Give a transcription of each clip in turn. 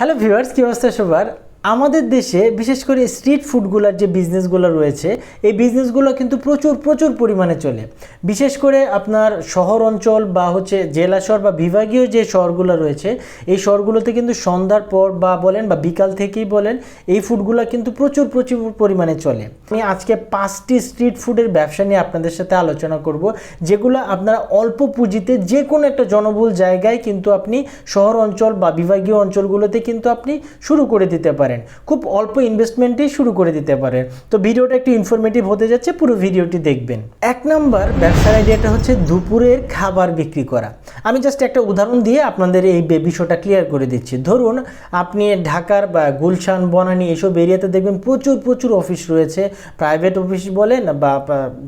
Hello viewers কী অবস্থা সবার আমাদের দেশে, বিশেষ করে স্ট্রিট ফুডগুলোর যে বিজনেসগুলো রয়েছে, এই বিজনেসগুলো কিন্তু প্রচুর প্রচুর পরিমাণে চলে। বিশেষ করে আপনার শহর অঞ্চল বা হচ্ছে জেলা শহর বা বিভাগীয় যে শহরগুলো রয়েছে, এই শহরগুলোতে কিন্তু সন্ধ্যার পর বা বলেন বা বিকাল থেকেই বলেন, এই ফুডগুলো কিন্তু প্রচুর প্রচুর পরিমাণে চলে। আমি আজকে পাঁচটি স্ট্রিট ফুডের ব্যবসা নিয়ে আপনাদের সাথে আলোচনা করব, যেগুলো আপনারা অল্প পুঁজিতে যে কোনো একটা জনবহুল জায়গায় কিন্তু আপনি শহর অঞ্চল বা বিভাগীয় অঞ্চলগুলোতে কিন্তু আপনি শুরু করে দিতে পারেন। খুব অল্প ইনভেস্টমেন্টেই শুরু করে দিতে পারেন। তো ভিডিওটা একটু ইনফরমেটিভ হতে যাচ্ছে, পুরো ভিডিওটি দেখবেন। এক নম্বর ব্যবসার আইডিয়াটা হচ্ছে দুপুরের খাবার বিক্রি করা। আমি জাস্ট একটা উদাহরণ দিয়ে আপনাদের এই বিষয়টা ক্লিয়ার করে দিচ্ছি। ধরুন, আপনি ঢাকার বা গুলশান, বনানী এসব এরিয়াতে দেখবেন প্রচুর প্রচুর অফিস রয়েছে। প্রাইভেট অফিস বলেন বা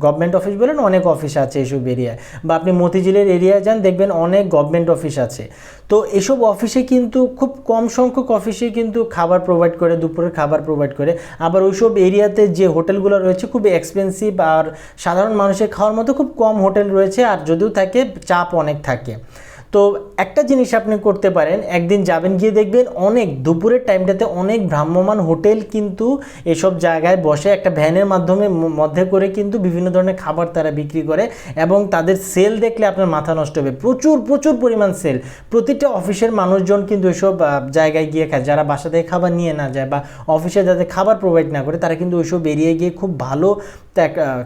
গভর্নমেন্ট অফিস বলেন, অনেক অফিস আছে এসব এরিয়ায় বা আপনি মতিঝিলের এরিয়ায় যান, দেখবেন অনেক গভর্নমেন্ট অফিস আছে। তো এসব অফিসে কিন্তু খুব কম সংখ্যক অফিসে কিন্তু খাবার প্রোভাইড করে, দুপুরের খাবার প্রোভাইড করে। আবার ওইসব এরিয়াতে যে হোটেলগুলো রয়েছে খুব এক্সপেন্সিভ আর সাধারণ মানুষের খাওয়ার মতো খুব কম হোটেল রয়েছে আর যদিও থাকে, চাপ অনেক থাকে। তো একটা জিনিস আপনি করতে পারেন, একদিন যাবেন, গিয়ে দেখবেন অনেক, দুপুরের টাইমটাতে অনেক ভ্রাম্যমান হোটেল কিন্তু এসব জায়গায় বসে একটা ভ্যানের মাধ্যমে মধ্যে করে কিন্তু বিভিন্ন ধরনের খাবার তারা বিক্রি করে এবং তাদের সেল দেখলে আপনার মাথা নষ্ট হবে। প্রচুর প্রচুর পরিমাণ সেল প্রতিটা অফিসের মানুষজন কিন্তু এসব জায়গায় গিয়ে খায়। যারা বাসা থেকে খাবার নিয়ে না যায় বা অফিসে যাদের খাবার প্রোভাইড না করে, তারা কিন্তু ওইসব এরিয়ে গিয়ে খুব ভালো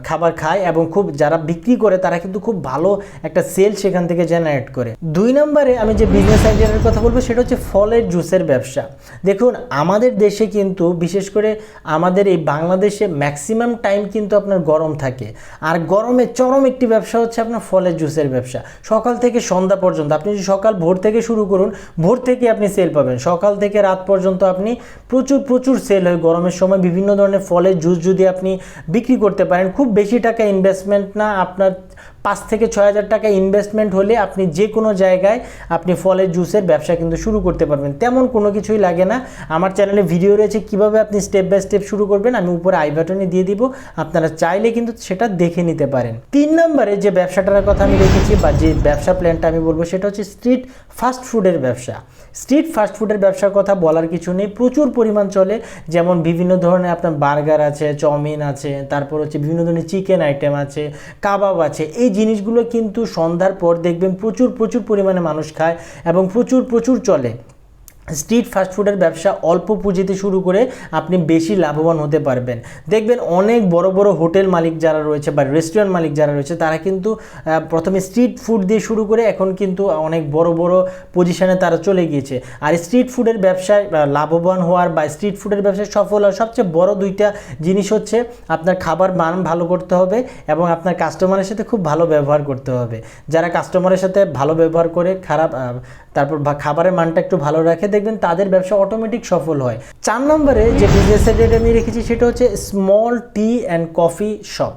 খাবার খায় এবং খুব যারা বিক্রি করে তারা কিন্তু খুব ভালো একটা সেল সেখান থেকে জেনারেট করে। দুই নম্বরে আমি যে বিজনেস আইডিয়ার কথা বলব সেটা হচ্ছে ফলের জুসের ব্যবসা। দেখুন, আমাদের দেশে কিন্তু বিশেষ করে আমাদের এই বাংলাদেশে ম্যাক্সিমাম টাইম কিন্তু আপনার গরম থাকে। আর গরমে চরম একটি ব্যবসা হচ্ছে আপনার ফলের জুসের ব্যবসা। সকাল থেকে সন্ধ্যা পর্যন্ত আপনি যদি সকাল ভোর থেকে শুরু করুন, ভোর থেকে আপনি সেল পাবেন। সকাল থেকে রাত পর্যন্ত আপনি প্রচুর প্রচুর সেল হয় গরমের সময়। বিভিন্ন ধরনের ফলের জুস যদি আপনি বিক্রি করতে পারেন। খুব বেশি টাকা ইনভেস্টমেন্ট না আপনার পাঁচ থেকে ছয় হাজার টাকা ইনভেস্টমেন্ট হলে আপনি যে কোনো জায়গায় আপনি ফলের জুসের ব্যবসা কিন্তু শুরু করতে পারবেন। তেমন কোনো কিছুই লাগে না। আমার চ্যানেলে ভিডিও রয়েছে, কীভাবে আপনি স্টেপ বাই স্টেপ শুরু করবেন, আমি উপরে আই বাটনে দিয়ে দিব। আপনারা চাইলে কিন্তু সেটা দেখে নিতে পারেন। তিন নম্বরে যে ব্যবসাটার কথা আমি রেখেছি বা যে ব্যবসা প্ল্যানটা আমি বলব, সেটা হচ্ছে স্ট্রিট ফাস্ট ফুডের ব্যবসা। স্ট্রিট ফাস্ট ফুডের ব্যবসার কথা বলার কিছু নেই। প্রচুর পরিমাণ চলে। যেমন বিভিন্ন ধরনের আপনার বার্গার আছে, চাউমিন আছে, তারপর হচ্ছে বিভিন্ন ধরনের চিকেন আইটেম আছে কাবাব আছে। এই জিনিসগুলো কিন্তু সন্ধ্যার পর দেখবেন প্রচুর প্রচুর পরিমাণে মানুষ খায় এবং প্রচুর প্রচুর চলে। স্ট্রিট ফাস্টফুডের ব্যবসা অল্প পুঁজিতে শুরু করে আপনি বেশি লাভবান হতে পারবেন। দেখবেন অনেক বড় বড় হোটেল মালিক যারা রয়েছে বা রেস্টুরেন্ট মালিক যারা রয়েছে, তারা কিন্তু প্রথমে স্ট্রিট ফুড দিয়ে শুরু করে এখন কিন্তু অনেক বড় বড় পজিশনে তারা চলে গিয়েছে। আর স্ট্রিট ফুডের ব্যবসায় লাভবান হওয়ার বা স্ট্রিট ফুডের ব্যবসায় সফল হওয়ার সবচেয়ে বড় দুইটা জিনিস হচ্ছে আপনার খাবার মান ভালো করতে হবে এবং আপনার কাস্টমারের সাথে খুব ভালো ব্যবহার করতে হবে। যারা কাস্টমারের সাথে ভালো ব্যবহার করে, খারাপ তারপর খাবারের মানটা একটু ভালো রাখে দেখবেন তাদের ব্যবসা অটোমেটিক সফল হয়। চার নম্বরে যে বিজনেস ডেট আমি রেখেছি সেটা হচ্ছে small tea and coffee shop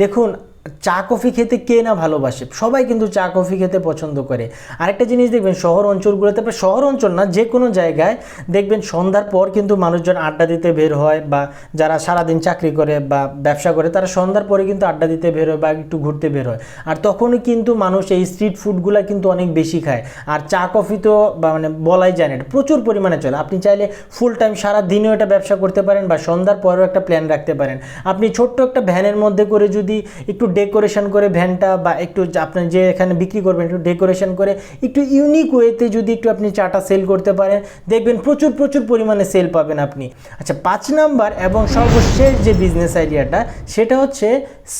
দেখুন চা কফি খেতে কে না ভালোবাসে? সবাই কিন্তু চা কফি খেতে পছন্দ করে। আরেকটা জিনিস দেখবেন, শহর অঞ্চলগুলোতে বা শহর অঞ্চল না, যে কোনো জায়গায় দেখবেন সন্ধ্যার পর কিন্তু মানুষজন আড্ডা দিতে বের হয় বা যারা সারাদিন চাকরি করে বা ব্যবসা করে, তারা সন্ধ্যার পরে কিন্তু আড্ডা দিতে বের হয় বা একটু ঘুরতে বের হয়। আর তখনই কিন্তু মানুষ এই স্ট্রিট ফুডগুলো কিন্তু অনেক বেশি খায়। আর চা কফি তো মানে বলাই যায় না, এটা প্রচুর পরিমাণে চলে। আপনি চাইলে ফুল টাইম সারা দিনও এটা ব্যবসা করতে পারেন বা সন্ধ্যার পরেও একটা প্ল্যান রাখতে পারেন। আপনি ছোট্ট একটা ভ্যানের মধ্যে করে যদি একটু ডেকোরেশন করে ভ্যানটা বা একটু আপনার যে এখানে বিক্রি করবেন একটু ডেকোরেশন করে একটু ইউনিক ওয়েতে যদি একটু আপনি চাটা সেল করতে পারেন, দেখবেন প্রচুর প্রচুর পরিমাণে সেল পাবেন আপনি। আচ্ছা পাঁচ নাম্বার এবং সর্বশেষ যে বিজনেস আইডিয়াটা সেটা হচ্ছে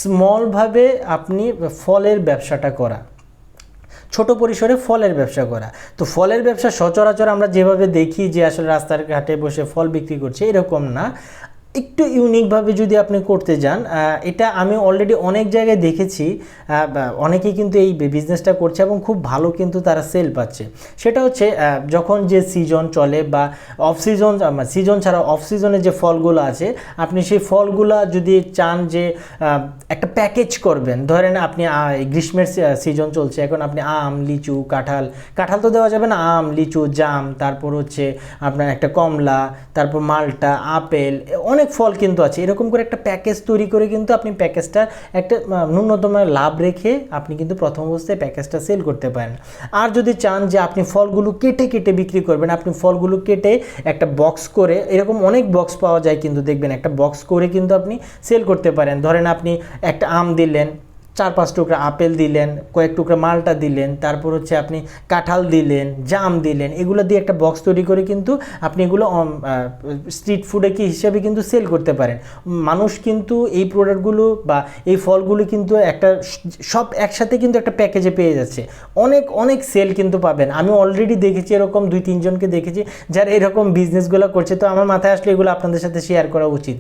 স্মলভাবে আপনি ফলের ব্যবসাটা করা। ছোট পরিসরে ফলের ব্যবসা করা। তো ফলের ব্যবসা সচরাচর আমরা যেভাবে দেখি যে আসলে রাস্তার ঘাটে বসে ফল বিক্রি করছে, এরকম না। একটু ইউনিকভাবে যদি আপনি করতে যান এটা আমি অলরেডি অনেক জায়গায় দেখেছি অনেকেই কিন্তু এই বিজনেসটা করছে এবং খুব ভালো কিন্তু তারা সেল পাচ্ছে। সেটা হচ্ছে যখন যে সিজন চলে বা অফ সিজন সিজন ছাড়া অফ সিজনে যে ফলগুলো আছে, আপনি সেই ফলগুলো যদি চান যে একটা প্যাকেজ করবেন, ধরেন আপনি গ্রীষ্মের সিজন চলছে, এখন আপনি আম, লিচু, কাঁঠাল কাঁঠাল তো দেওয়া যাবে না, আম, লিচু, জাম, তারপর হচ্ছে আপনার একটা কমলা, তারপর মালটা, আপেল অনেক অনেক ফল কিন্তু আছে। এরকম করে একটা প্যাকেজ তৈরি করে কিন্তু আপনি প্যাকেজটা একটা ন্যূনতম লাভ রেখে আপনি কিন্তু প্রথম অবস্থায় প্যাকেজটা সেল করতে পারেন। আর যদি চান যে আপনি ফলগুলো কেটে কেটে বিক্রি করবেন, আপনি ফলগুলো কেটে একটা বক্স করে, এরকম অনেক বক্স পাওয়া যায় কিন্তু দেখবেন, একটা বক্স করে কিন্তু আপনি সেল করতে পারেন। ধরেন আপনি একটা আম দিলেন চার পাঁচ টুকরা আপেল দিলেন, কয়েক টুকরা মালটা দিলেন, তারপর হচ্ছে আপনি কাঁঠাল দিলেন, জাম দিলেন, এগুলো দিয়ে একটা বক্স তৈরি করে কিন্তু আপনি এগুলো স্ট্রিট ফুডে কি হিসেবে কিন্তু সেল করতে পারেন। মানুষ কিন্তু এই প্রোডাক্টগুলো বা এই ফলগুলো কিন্তু একটা সব একসাথে কিন্তু একটা প্যাকেজে পেয়ে যাচ্ছে। অনেক অনেক সেল কিন্তু পাবেন। আমি অলরেডি দেখেছি এরকম দুই তিনজনকে দেখেছি যারা এরকম বিজনেসগুলো করছে। তো আমার মাথায় আসলে এগুলো আপনাদের সাথে শেয়ার করা উচিত।